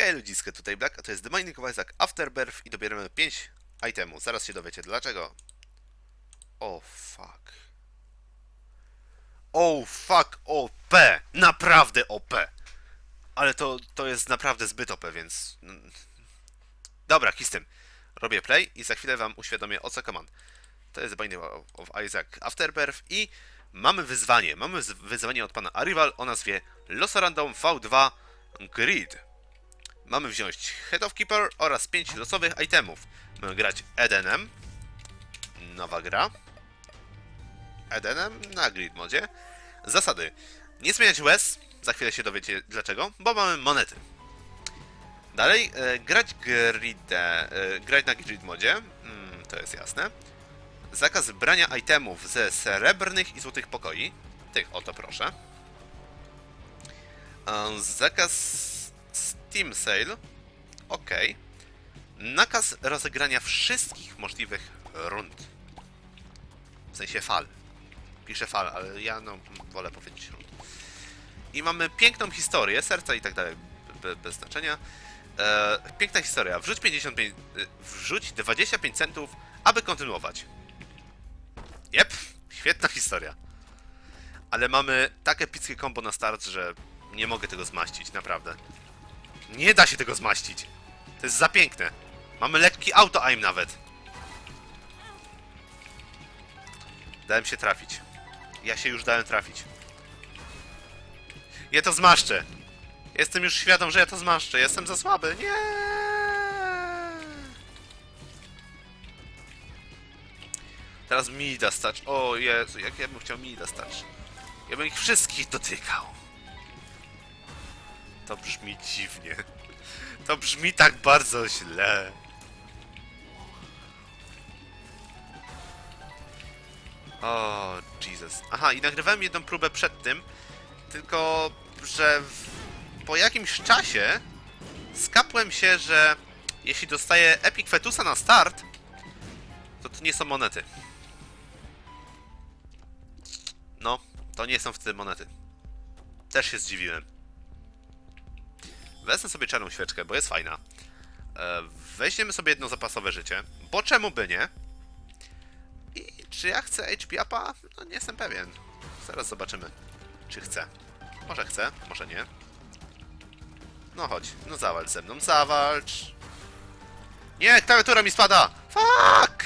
Hej ludziska, tutaj Black, a to jest The Mining of Isaac Afterbirth i dobieramy 5 itemów. Zaraz się dowiecie dlaczego. O fuck. Oh fuck OP! Naprawdę OP! Ale to, to jest naprawdę zbyt OP, więc... mm. Dobra, tym. Robię play i za chwilę wam uświadomię o co command. To jest The Binding of Isaac Afterbirth i mamy wyzwanie. Mamy wyzwanie od pana Arrival o nazwie Losarandom V2 Grid. Mamy wziąć Head of Keeper oraz 5 losowych itemów. Mamy grać Edenem. Nowa gra. Edenem na Grid modzie. Zasady. Nie zmieniać łez. Za chwilę się dowiecie dlaczego. Bo mamy monety. Dalej, e, grać gridę, e, grać na grid modzie, mm, to jest jasne. Zakaz brania itemów ze srebrnych i złotych pokoi. Tych oto proszę. E, Zakaz Steam Sale. Ok. Nakaz rozegrania wszystkich możliwych rund. W sensie fal. Piszę fal, ale ja no wolę powiedzieć rund. I mamy piękną historię, serca i tak dalej, be, bez znaczenia. E, piękna historia. Wrzuć 55, e, wrzuć 25 centów, aby kontynuować. Jep, świetna historia. Ale mamy tak epickie kombo na start, że nie mogę tego zmaścić, naprawdę. Nie da się tego zmaścić. To jest za piękne. Mamy lekki auto-aim nawet. Dałem się trafić. Ja się już dałem trafić. Ja to zmaszczę. Jestem już świadom, że ja to zmaszczę. Jestem za słaby. Nie. Teraz Mida stacz. O Jezu, jak ja bym chciał Mida stacz. Ja bym ich wszystkich dotykał. To brzmi dziwnie. To brzmi tak bardzo źle. O, Jesus. Aha, i nagrywałem jedną próbę przed tym, tylko że w, po jakimś czasie skapłem się, że jeśli dostaję Epic Fetusa na start, to to nie są monety. No, to nie są wtedy monety. Też się zdziwiłem. Wezmę sobie czarną świeczkę, bo jest fajna. E, weźmiemy sobie jedno zapasowe życie, bo czemu by nie? I czy ja chcę HP upa? No nie jestem pewien. Zaraz zobaczymy, czy chcę. Może chcę, może nie. No chodź, no zawalcz ze mną, zawalcz. Nie, klawiatura mi spada! Fuck!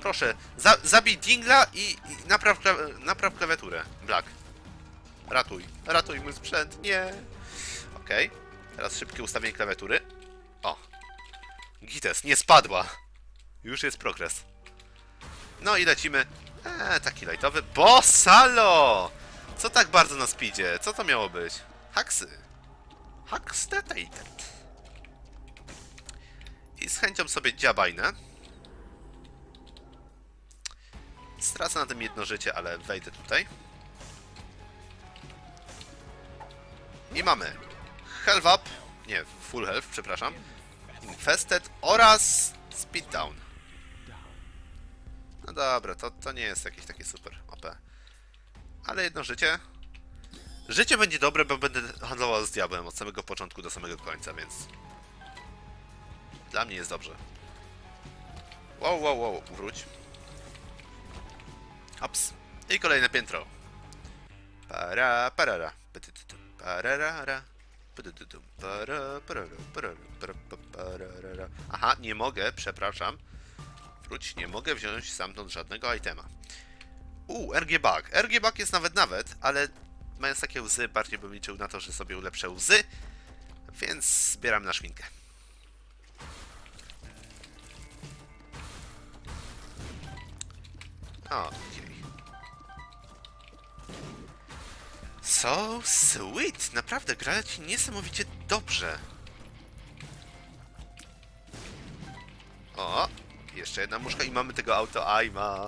Proszę, za zabij Dingla i, i napraw, kla- napraw klawiaturę. Black. Ratuj, ratuj mój sprzęt, nie. Okej, teraz szybkie ustawienie klawiatury. O. Gites, nie spadła. Już jest progres. No i lecimy. Eee, taki lightowy. Bosalo! Co tak bardzo na speedzie? Co to miało być? Haksy. Hacks detated. I z chęcią sobie dziabajnę. Stracę na tym jedno życie, ale wejdę tutaj. I mamy Health Up, nie, Full Health, przepraszam. Infested oraz Speed Down. No dobra, to, to nie jest jakieś takie super OP. Ale jedno życie. Życie będzie dobre, bo będę handlował z diabłem od samego początku do samego końca, więc... Dla mnie jest dobrze. Wow, wow, wow, wróć. Hops. I kolejne piętro. Para, parara. Parara, Aha, nie mogę, przepraszam. Wróć, nie mogę wziąć stamtąd żadnego itema. U, RG Bug. RG Bug jest nawet nawet, ale mając takie łzy, bardziej bym liczył na to, że sobie ulepszę łzy, więc zbieram na szminkę. Okej. So sweet! Naprawdę, gra ci niesamowicie dobrze. O, jeszcze jedna muszka i mamy tego auto-aima.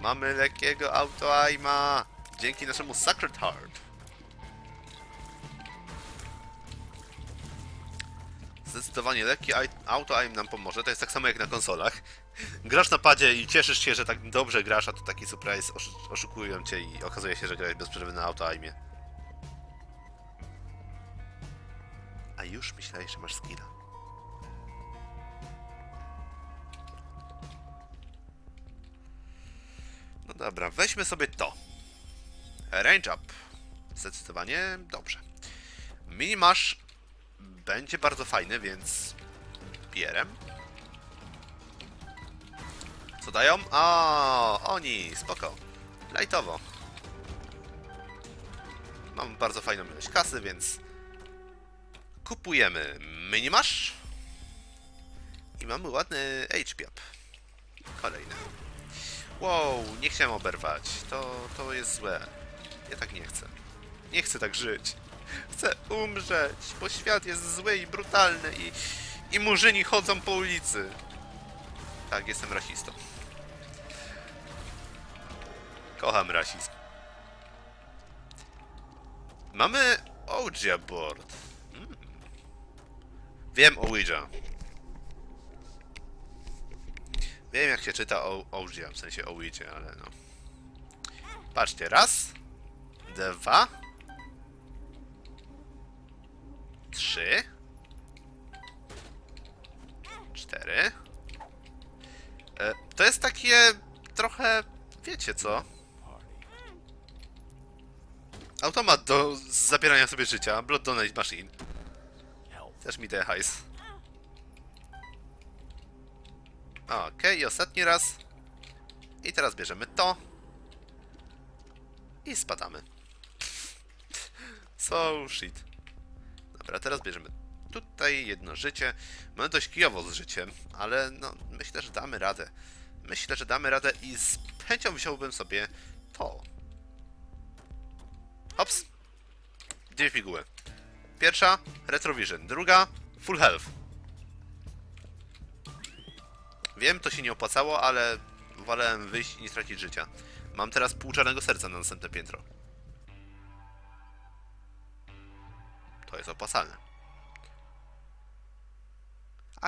Mamy lekkiego auto-aima. Dzięki naszemu Sacred Heart. Zdecydowanie lekki ai- auto-aim nam pomoże. To jest tak samo jak na konsolach. Grasz na padzie i cieszysz się, że tak dobrze grasz, a to taki surprise osz oszukują cię i okazuje się, że grałeś bez przerwy na auto-aimie. A już myślałeś, że masz skilla. No dobra, weźmy sobie to. Range up. Zdecydowanie dobrze. Minimash będzie bardzo fajny, więc bierem. Dają? A, oni, spoko. Lightowo. Mam bardzo fajną ilość kasy, więc kupujemy Minimash i mamy ładny HP up. Kolejny. Wow, nie chciałem oberwać. To, to jest złe. Ja tak nie chcę. Nie chcę tak żyć. Chcę umrzeć, bo świat jest zły i brutalny i, i murzyni chodzą po ulicy. Tak, jestem rasistą. Kocham rasizm. Mamy Ouija board. Mm. Wiem o Ouija. Wiem jak się czyta Ouija, w sensie Ouija, ale no. Patrzcie, raz, dwa, trzy, cztery. E, to jest takie trochę, wiecie co? Automat do zabierania sobie życia, Blood Donate Machine. Też mi daje hajs. Okej, i ostatni raz. I teraz bierzemy to. I spadamy. So shit. Dobra, teraz bierzemy tutaj jedno życie. Mamy dość kijowo z życiem, ale no, myślę, że damy radę. Myślę, że damy radę i z chęcią wziąłbym sobie to. Hops. Dwie piguły. Pierwsza, Retrovision. Druga, Full Health. Wiem, to się nie opłacało, ale wolałem wyjść i nie stracić życia. Mam teraz pół czarnego serca na następne piętro. To jest opłacalne.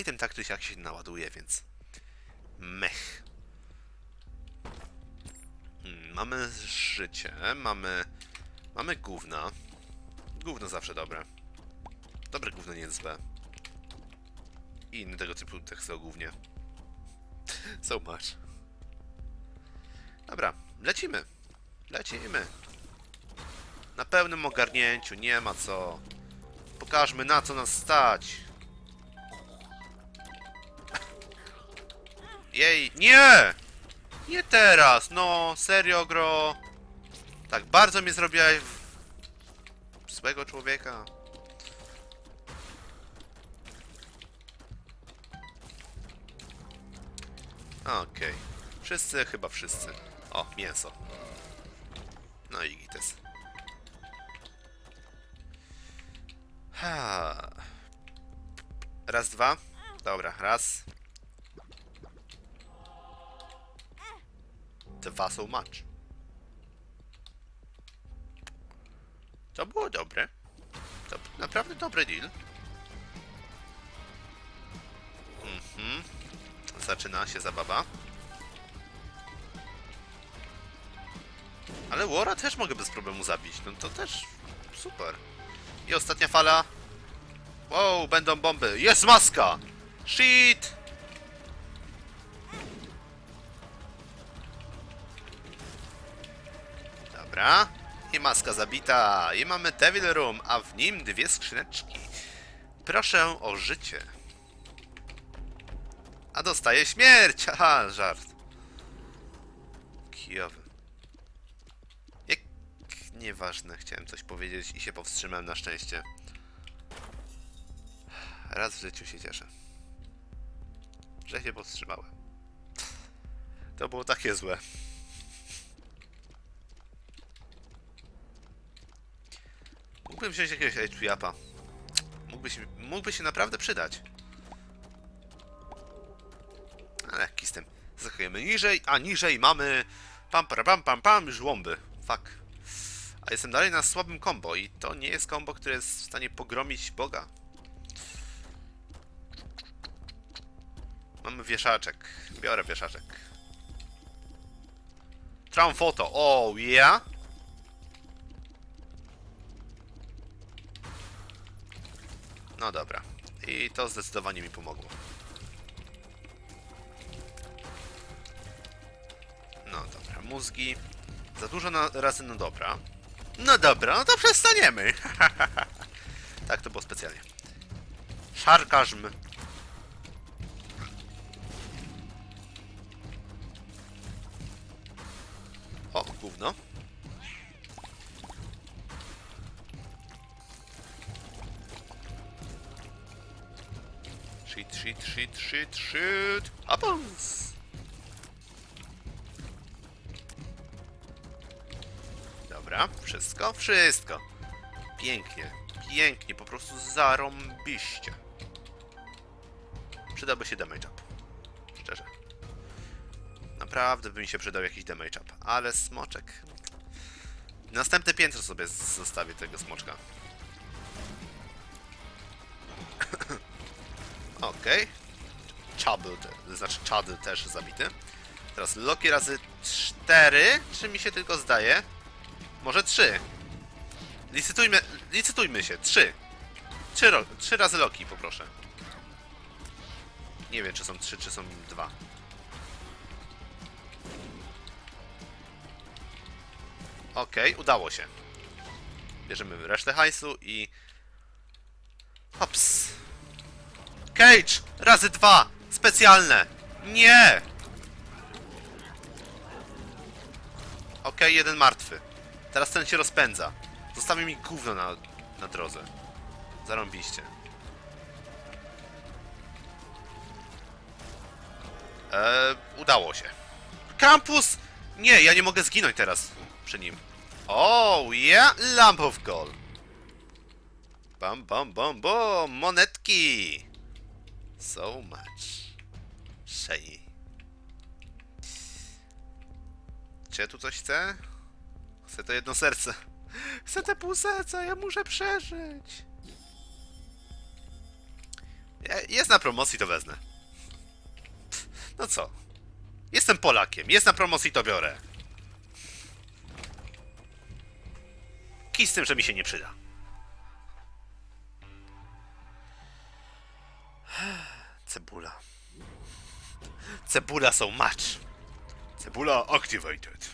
Item tak czy siak się naładuje, więc... Mech. Hmm, mamy życie, mamy... Mamy gówna. Gówno zawsze dobre. Dobre gówno nie jest złe. I inne tego typu teksty o gównie. So much. Dobra, lecimy. Lecimy. Na pełnym ogarnięciu, nie ma co. Pokażmy na co nas stać. Jej, nie! Nie teraz, no, serio gro. Tak bardzo mnie zrobiłaś w... złego człowieka. Okej. Wszyscy, chyba wszyscy. O, mięso. No i gites. Ha. Raz, dwa. Dobra, raz. Dwa so much. To było dobre. To naprawdę dobry deal. Mhm. Zaczyna się zabawa. Ale Wora też mogę bez problemu zabić. No to też super. I ostatnia fala. Wow, będą bomby. Jest maska! Shit! Dobra. I maska zabita. I mamy Devil Room, a w nim dwie skrzyneczki. Proszę o życie. A dostaje śmierć! Haha, żart. Kijowy. Jak... Nieważne, chciałem coś powiedzieć i się powstrzymałem na szczęście. Raz w życiu się cieszę. Że się powstrzymałem. To było takie złe. Mógłbym wziąć jakiegoś HP-upa. Mógłby się, mógłby się naprawdę przydać. Ale jaki z tym. Zakujemy niżej, a niżej mamy... Pam, para, pam, pam, pam, żłąby. Fuck. A jestem dalej na słabym combo i to nie jest combo, które jest w stanie pogromić Boga. Mamy wieszaczek. Biorę wieszaczek. Traum foto. Oh, yeah. No dobra. I to zdecydowanie mi pomogło. No dobra, mózgi. Za dużo na, razy no dobra. No dobra, no to przestaniemy. tak, to było specjalnie. Szarkażm. O, gówno. Shit, shit, shit, shit, shit. Apples! Dobra, wszystko, wszystko. Pięknie, pięknie, po prostu zarąbiście. Przydałby się damage up. Szczerze. Naprawdę by mi się przydał jakiś damage up. Ale smoczek... Następne piętro sobie zostawię tego smoczka. Okej. Chubble, te- znaczy Chad też zabity. Teraz Loki razy 4. Czy mi się tylko zdaje? Może 3. Licytujmy, licytujmy się. 3. 3, ro, 3 razy Loki, poproszę. Nie wiem, czy są 3, czy są 2. Okej, udało się. Bierzemy resztę hajsu i... Hops. Cage! Razy dwa! Specjalne! Nie! Okej, jeden martwy. Teraz ten się rozpędza. Zostawi mi gówno na, na drodze. Zarąbiście. Eee, udało się. Campus! Nie, ja nie mogę zginąć teraz przy nim. Oh, yeah! Lamp of Gold. Bam, bam, bam, bam! Monetki! So much. Shey. Czy ja tu coś chcę? Chcę to jedno serce. Chcę te pół serca, ja muszę przeżyć. Je- Jest na promocji, to wezmę. No co? Jestem Polakiem, jest na promocji, to biorę. Kij z tym, że mi się nie przyda. Cebula so much. Cebula activated.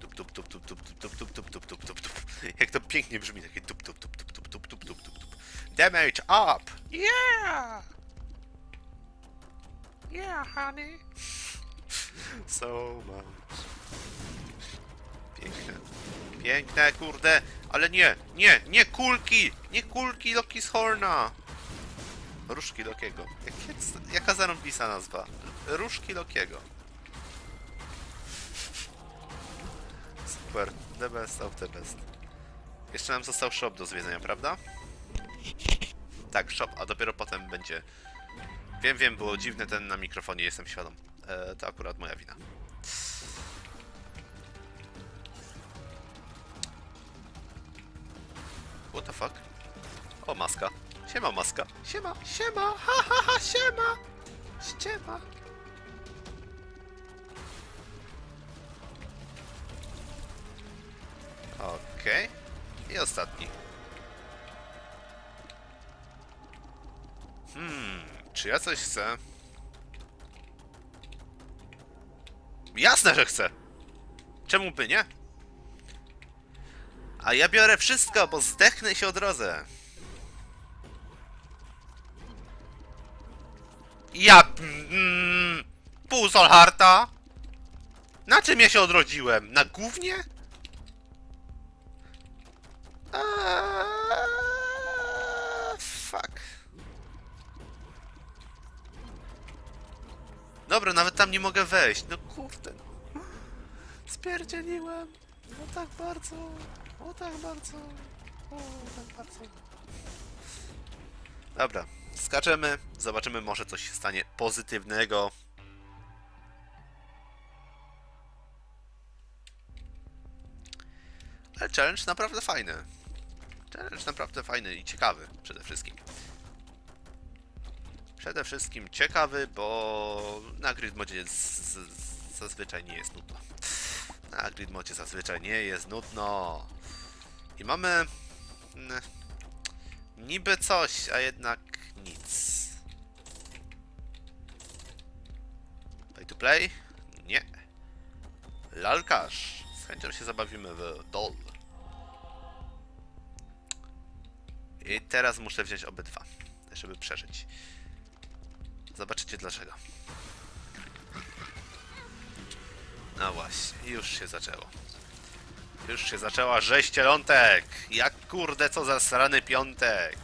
Tup, tup, tup, tup, tup, tup, tup, tup, tup, tup, tup, tup, tup. Jak to pięknie brzmi, takie tup, tup, tup, tup, tup, tup, tup, tup, tup, tup. Damage up! Yeah! Yeah, honey. So much. Piękne. Piękne, kurde. Ale nie, nie, nie kulki! Nie kulki Loki z Horna! Różki Lokiego. Jak, jak, jaka zarąbisa nazwa? Różki Lokiego. Super. The best of the best. Jeszcze nam został shop do zwiedzenia, prawda? Tak, shop, a dopiero potem będzie... Wiem, wiem, było dziwne ten na mikrofonie, jestem świadom. E, to akurat moja wina. What the fuck? O, maska. Siema, maska. Siema, siema, ha, ha, ha, siema. Siema. Okej. I ostatni. Hmm, czy ja coś chcę? Jasne, że chcę. Czemu by nie? A ja biorę wszystko, bo zdechnę się od drodze. Ja... Mm, pół Solharta? Na czym ja się odrodziłem? Na gównie? Fuck. Dobra, nawet tam nie mogę wejść. No kurde. No. Spierdzieliłem. No tak bardzo. O tak bardzo. O tak bardzo. Dobra, skaczemy. Zobaczymy, może coś się stanie pozytywnego. Ale challenge naprawdę fajny. Challenge naprawdę fajny i ciekawy przede wszystkim. Przede wszystkim ciekawy, bo na grid modzie zazwyczaj nie jest nudno. A grid mocie zazwyczaj nie jest nudno. I mamy... mm, Niby coś, a jednak nic. Pay to play? Nie. Lalkarz. Z chęcią się zabawimy w doll. I teraz muszę wziąć obydwa, żeby przeżyć. Zobaczycie dlaczego. No właśnie, już się zaczęło. Już się zaczęła rzeź cielątek! Jak kurde, co za srany piątek!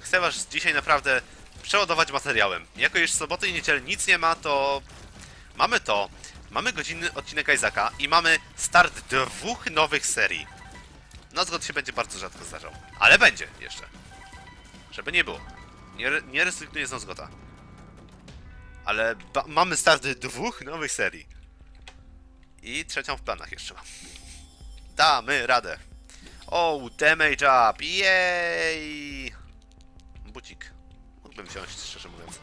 Chcę was dzisiaj naprawdę przeładować materiałem. Jako już soboty i niedzielę nic nie ma, to... Mamy to. Mamy godzinny odcinek Isaaca i mamy start dwóch nowych serii. Nocgod się będzie bardzo rzadko zdarzał. Ale będzie jeszcze. Żeby nie było. Nie, nie rezygnuję z. Ale mamy start dwóch nowych serii. I trzecią w planach jeszcze mam. Damy radę. O, damage up! Jej! Bucik. Mógłbym wziąć, szczerze mówiąc.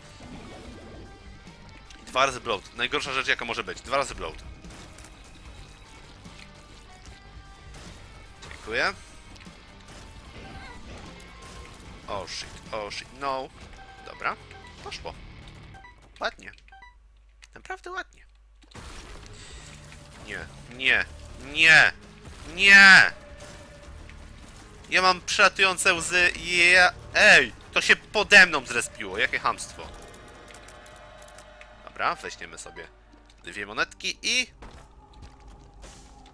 Dwa razy bloat. Najgorsza rzecz jaka może być. Dwa razy bloat. Dziękuję. O shit, o shit, no. Dobra, poszło. Ładnie. Naprawdę ładnie. Nie, nie, nie, nie! Ja mam przelatujące łzy i ja... Ej! To się pode mną zrespiło, jakie hamstwo. Dobra, weźmiemy sobie dwie monetki i...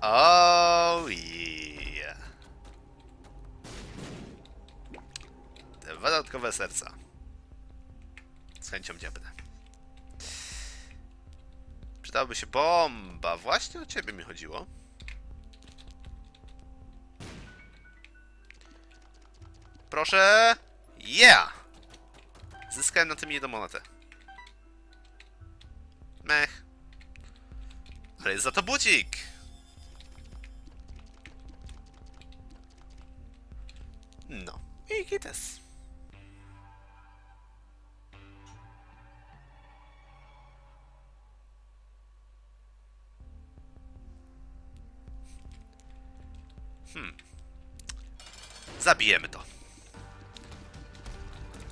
Oh yeah. Dwa dodatkowe serca. Z chęcią dziabnę. Przydałaby się bomba. Właśnie o ciebie mi chodziło. Proszę. Yeah! Zyskałem na tym jedną monetę. Mech. Ale jest za to bucik. No. I kites. Zabijemy to.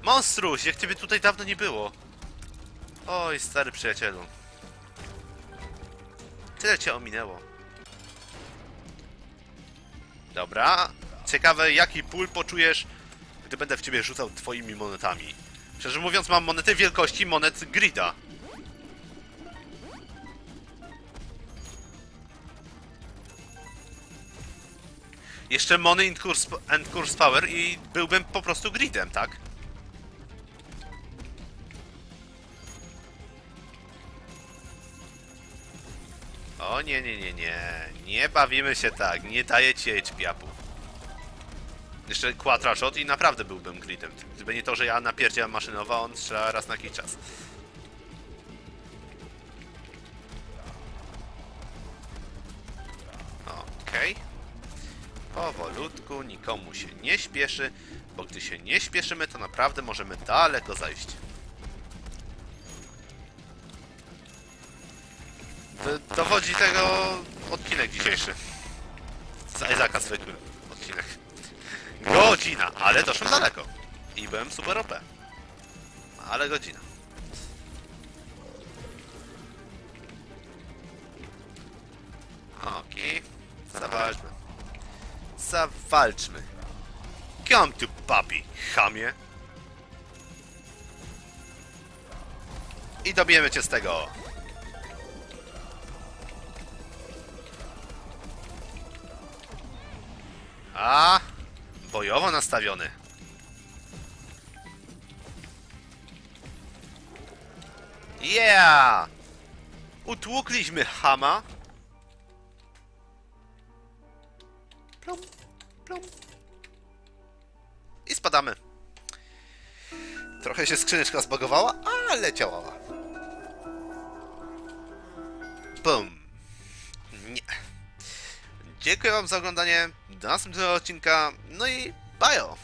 Monstruś, jak ciebie tutaj dawno nie było. Oj, stary przyjacielu. Tyle cię ominęło. Dobra. Ciekawe, jaki ból poczujesz, gdy będę w ciebie rzucał twoimi monetami. Szczerze mówiąc, mam monety wielkości monet Grida. Jeszcze Money and Curse, and Curse Power i byłbym po prostu Gridem, tak? O nie, nie, nie, nie. Nie bawimy się tak. Nie daję ci HP-upów. Jeszcze Quatra Shot i naprawdę byłbym gridem. Gdyby nie to, że ja napierdziałem maszynowo, on strzela raz na jakiś czas. Nikomu się nie śpieszy, bo gdy się nie śpieszymy, to naprawdę możemy daleko zajść. Dowodzi tego odcinek dzisiejszy. Z Isaaca zwykły odcinek. Godzina, ale doszłem daleko. I byłem super OP. Ale godzina. Okej. Zawalczmy. Zawalczmy. Come to papi, chamie. I dobijemy cię z tego. A, bojowo nastawiony. Yeah! Utłukliśmy Hama. Plum. I spadamy. Trochę się skrzyneczka zbagowała, ale działała. Bum. Nie. Dziękuję wam za oglądanie. Do następnego odcinka. No i bajo!